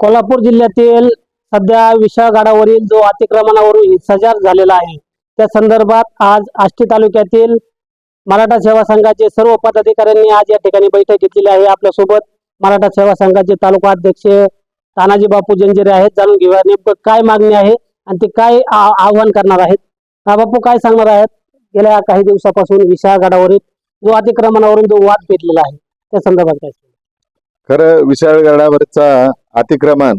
कोल्हापूर जिल्ह्यातील सध्या विशाळगडावरील जो अतिक्रमणावरून हिंसाचार झालेला आहे त्या संदर्भात आज आष्टी तालुक्यातील मराठा सेवा संघाचे सर्व पदाधिकाऱ्यांनी आज या ठिकाणी बैठक घेतलेली आहे. आपल्यासोबत मराठा सेवा संघाचे तालुका अध्यक्ष तानाजी बापू जंजिरे आहेत. जाणून घेऊया नेमकं काय मागणी आहे आणि ते काय आ- आव्हान करणार आहेत. बापू काय सांगणार आहेत? गेल्या काही दिवसापासून विशाळगडावरील जो अतिक्रमणावरून जो वाद पेटलेला आहे त्या संदर्भात काय खरं विशाळगडावरचा अतिक्रमण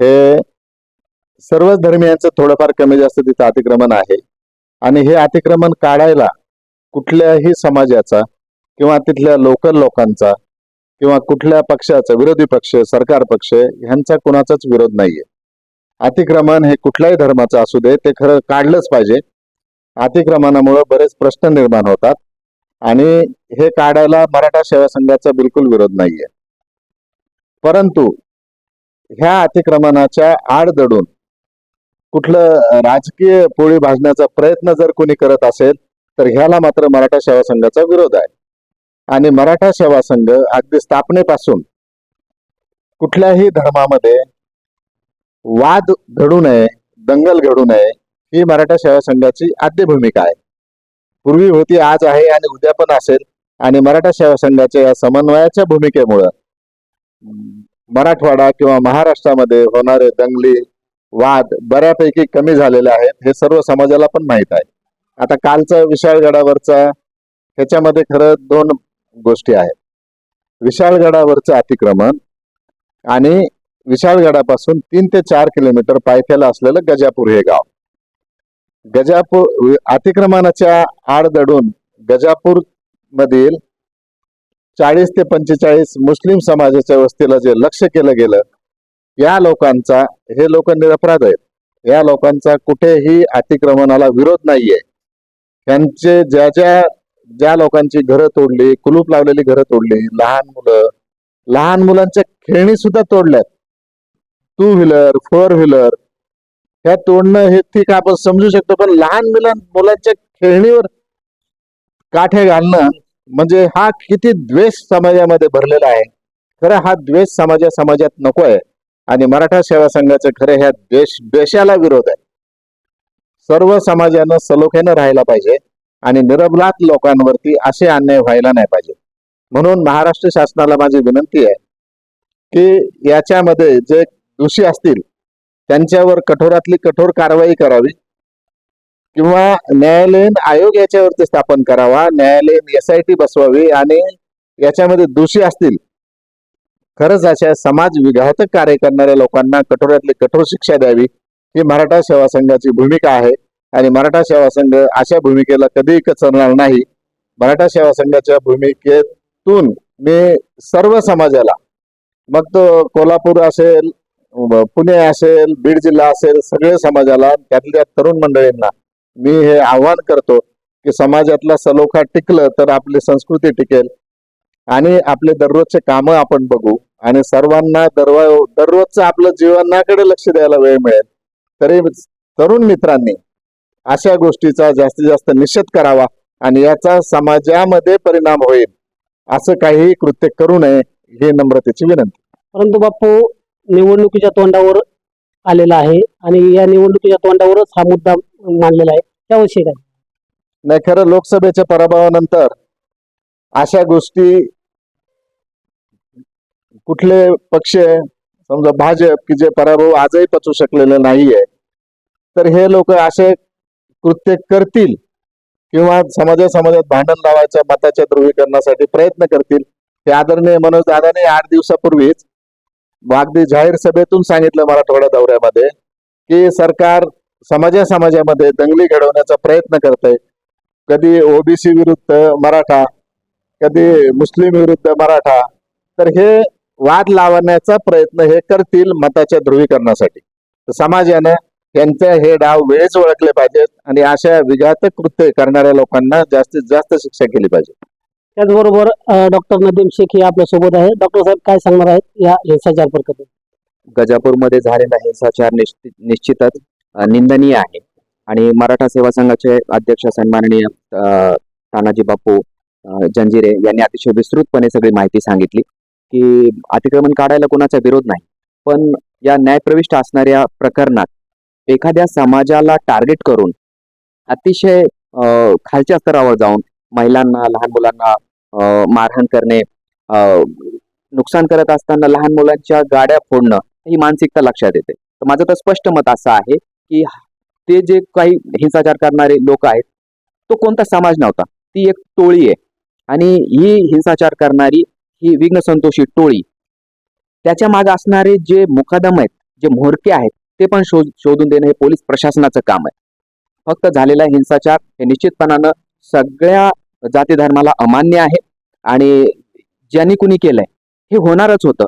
हे सर्वच धर्मियांचं थोडंफार कमी जास्त तिथं अतिक्रमण आहे. आणि हे अतिक्रमण काढायला कुठल्याही समाजाचा किंवा तिथल्या लोकल लोकांचा किंवा कुठल्या पक्षाचा विरोधी पक्ष सरकार पक्ष ह्यांचा कुणाचाच विरोध नाहीये. अतिक्रमण हे कुठल्याही धर्माचं असू दे ते खरं काढलंच पाहिजे. अतिक्रमणामुळे बरेच प्रश्न निर्माण होतात. आणि हे काढायला मराठा सेवा संघाचा बिलकुल विरोध नाहीये. परंतु ह्या अतिक्रमणाच्या आड दडून कुठलं राजकीय पोळी भाजण्याचा प्रयत्न जर कोणी करत असेल तर ह्याला मात्र मराठा सेवा संघाचा विरोध आहे. आणि मराठा सेवा संघ अगदी स्थापनेपासून कुठल्याही धर्मामध्ये वाद घडू नये दंगल घडू नये ही मराठा सेवा संघाची आद्य भूमिका आहे. पूर्वी होती आज आहे आणि उद्या पण असेल. आणि मराठा सेवा संघाच्या या समन्वयाच्या भूमिकेमुळं मराठवाडा किंवा महाराष्ट्रामध्ये होणारे दंगली वाद बऱ्यापैकी कमी झालेले आहेत हे सर्व समाजाला पण माहीत आहे. आता कालचा विशाळगडावरचा ह्याच्यामध्ये खरं दोन गोष्टी आहेत. विशाळगडावरचं अतिक्रमण आणि विशाळगडापासून तीन ते चार किलोमीटर पायथ्याला असलेलं गजापूर हे गाव. गजापूर अतिक्रमणाच्या आड दडून गजापूर मधील चाळीस ते पंचेचाळीस मुस्लिम समाजाच्या वस्तीला जे लक्ष केलं गेलं या लोकांचा हे लोक निरपराध आहेत. या लोकांचा कुठेही अतिक्रमणाला विरोध नाहीये. त्यांचे ज्या ज्या ज्या लोकांची घरं तोडली कुलूप लावलेली घरं तोडली लहान मुलं लहान मुलांच्या खेळणी सुद्धा तोडल्यात. टू व्हीलर फोर व्हीलर ह्या तोडणं हे ठीक आपण समजू शकतो पण लहान मुलां मुलांच्या खेळणीवर काठे घालणं म्हणजे हा किती द्वेष समाजामध्ये भरलेला आहे. खरं हा द्वेष समाजा समाजात नको आहे. आणि मराठा सेवा संघाचं खरं ह्या द्वेष द्वेषाला विरोध आहे. सर्व समाजानं सलोख्यानं राहायला पाहिजे आणि निरबलात लोकांवरती असे अन्याय व्हायला नाही पाहिजे. म्हणून महाराष्ट्र शासनाला माझी विनंती आहे की याच्यामध्ये जे दोषी असतील त्यांच्यावर कठोरातली कठोर कारवाई करावी. किंवा न्यायालयीन आयोग याच्यावरती स्थापन करावा न्यायालयीन एस आय टी बसवावी आणि याच्यामध्ये दोषी असतील. खरंच अशा समाज विघातक कार्य करणाऱ्या लोकांना कठोरातली कठोर शिक्षा द्यावी. ही मराठा सेवा संघाची भूमिका आहे आणि मराठा सेवा संघ अशा भूमिकेला कधीही कचरणार नाही. मराठा सेवा संघाच्या भूमिकेतून मी सर्व समाजाला मग तो कोल्हापूर असेल पुणे असेल बीड जिल्हा असेल सगळे समाजाला त्यातल्या तरुण मंडळींना मी हे आव्हान करतो की समाजातला सलोखा टिकलं तर आपली संस्कृती टिकेल. आणि आपले दररोजचे कामं आपण बघू. आणि सर्वांना दरवा दररोजचं आपलं जीवनाकडे लक्ष द्यायला वेळ मिळेल. तरी तरुण मित्रांनी अशा गोष्टीचा जास्तीत जास्त निषेध करावा आणि याचा समाजामध्ये परिणाम होईल. असं काही कृत्य करू नये ही नम्रतेची विनंती. परंतु बाप्पू निवडणुकीच्या तोंडावर आलेला आहे. आणि या निवडणुकीच्या तोंडावरच हा मुद्दा मांडलेला आहे. त्याविषयी काय? नाही खरं लोकसभेच्या पराभवानंतर अशा गोष्टी कुठले पक्ष समजा भाजप की जे पराभव आजही पचू शकलेले नाहीये. तर हे लोक असे कृत्य करतील किंवा समाजा समाजात भांडण लावायच्या मताच्या ध्रुवीकरणासाठी प्रयत्न करतील. हे आदरणीय मनोज दादाने आठ दिवसापूर्वीच अगदी जाहीर सभेतून सांगितलं मराठवाडा दौऱ्यामध्ये की सरकार समाजा समाजामध्ये दंगली घडवण्याचा प्रयत्न करतंय. कधी ओबीसी विरुद्ध मराठा कधी मुस्लिम विरुद्ध मराठा तर हे वाद लावण्याचा प्रयत्न हे करतील मताच्या ध्रुवीकरणासाठी. तर समाजानं त्यांचे हे डाव वेळेच ओळखले पाहिजेत आणि अशा विघातक कृत्य करणाऱ्या लोकांना जास्तीत जास्त शिक्षा केली पाहिजे. त्याचबरोबर डॉक्टर नदीम शेख हे आपल्यासोबत आहे डॉक्टर साहेब काय सांगणार आहेत या हिंसाचार प्रकरणी? गजापूरमध्ये झालेला हिंसाचार निश्चित निश्चितच निंदनीय आहे. आणि मराठा सेवा संघाचे अध्यक्ष सन्माननीय तानाजी बापू जंजिरे यांनी अतिशय विस्तृतपणे सगळी माहिती सांगितली की अतिक्रमण काढायला कोणाचा विरोध नाही. पण या न्यायप्रविष्ट असणाऱ्या प्रकरणात एखाद्या समाजाला टार्गेट करून अतिशय खालच्या स्तरावर जाऊन महिलांना लहान मुलांना मारहाण करणे नुकसान करत असताना लहान मुलांच्या गाड्या फोडणं ही मानसिकता लक्षात येते. तर माझं तर स्पष्ट मत असं आहे की ते जे काही हिंसाचार करणारे लोक आहेत तो कोणता समाज नव्हता. ती एक टोळी आहे. आणि ही हिंसाचार करणारी ही विघ्न संतोषी टोळी त्याच्यामागे असणारे जे मुकादम आहेत जे म्होरके आहेत ते पण शोध शोधून देणं हे पोलीस प्रशासनाचं काम आहे. फक्त झालेला हिंसाचार हे निश्चितपणानं सगळ्या जाती धर्माला अमान्य आहे आणि ज्यांनी कुणी केलंय हे होणारच होतं.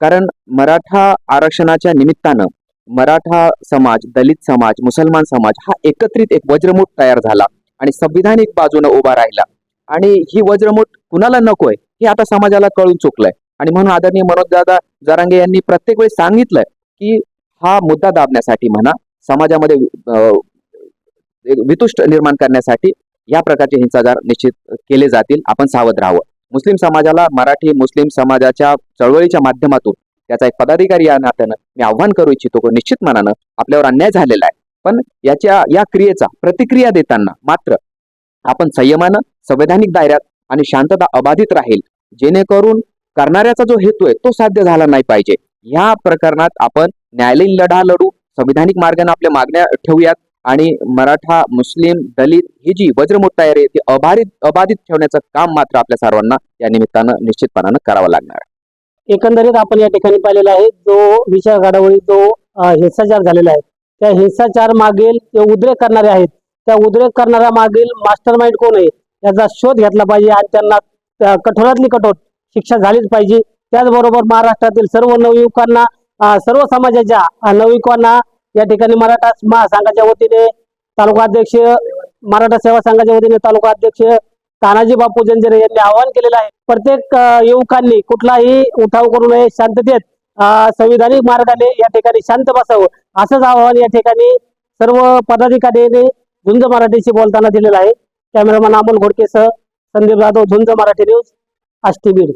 कारण मराठा आरक्षणाच्या निमित्तानं मराठा समाज दलित समाज मुसलमान समाज हा एकत्रित एक वज्रमूठ तयार झाला आणि संविधानिक बाजूने उभा राहिला. आणि ही वज्रमूठ कुणाला नकोय हे आता समाजाला कळून चुकलंय. आणि म्हणून आदरणीय मनोजदादा जरांगे यांनी प्रत्येक वेळी सांगितलंय की हा मुद्दा दाबण्यासाठी म्हणा समाजामध्ये एक वितुष्ट निर्माण करण्यासाठी या प्रकारचे हिंसाचार निश्चित केले जातील. आपण सावध राहावं. मुस्लिम समाजाला मराठी मुस्लिम समाजाच्या चळवळीच्या माध्यमातून त्याचा एक पदाधिकारी या नात्यानं मी आव्हान करू इच्छितो निश्चित मनानं आपल्यावर अन्याय झालेला आहे. पण याच्या या क्रियेचा प्रतिक्रिया देताना मात्र आपण संयमानं संवैधानिक दायऱ्यात आणि शांतता अबाधित राहील जेणेकरून करणाऱ्याचा जो हेतू आहे तो साध्य झाला नाही पाहिजे. ह्या प्रकरणात आपण न्यायालयीन लढा लढू संविधानिक मार्गाने आपल्या मागण्या ठेवूयात आणि मराठा मुस्लिम दलित ही जी वज्रमूठ तयारी आहे ती अबाधित अबाधित ठेवण्याचं काम मात्र आपल्या सर्वांना या निमित्तानं निश्चितपणानं करावं लागणार एकंदरीत आपण या ठिकाणी पाहिलेला आहे जो विषयगडावरील जो हिंसाचार झालेला आहे. त्या हिंसाचार मागील जे उद्रेक करणारे आहेत त्या उद्रेक करणाऱ्या मागील मास्टर माइंड कोण आहे याचा शोध घेतला पाहिजे आणि त्यांना कठोरातली कठोर शिक्षा झालीच पाहिजे. त्याचबरोबर महाराष्ट्रातील सर्व नवयुवकांना सर्व समाजाच्या नवयुवकांना या ठिकाणी मराठा महासंघाच्या वतीने तालुका अध्यक्ष मराठा सेवा संघाच्या वतीने तालुका अध्यक्ष तानाजी बापू जंजिरे यांनी आवाहन केलेलं आहे. प्रत्येक युवकांनी कुठलाही उठाव करू नये शांततेत संविधानिक मार्गाने या ठिकाणी शांत बसावं असंच आवाहन या ठिकाणी सर्व पदाधिकाऱ्यांनी झुंज मराठीशी बोलताना दिलेलं आहे. कॅमेरामॅन अमोल घोडकेसह संदीप जाधव झुंज मराठी न्यूज आष्टी बीड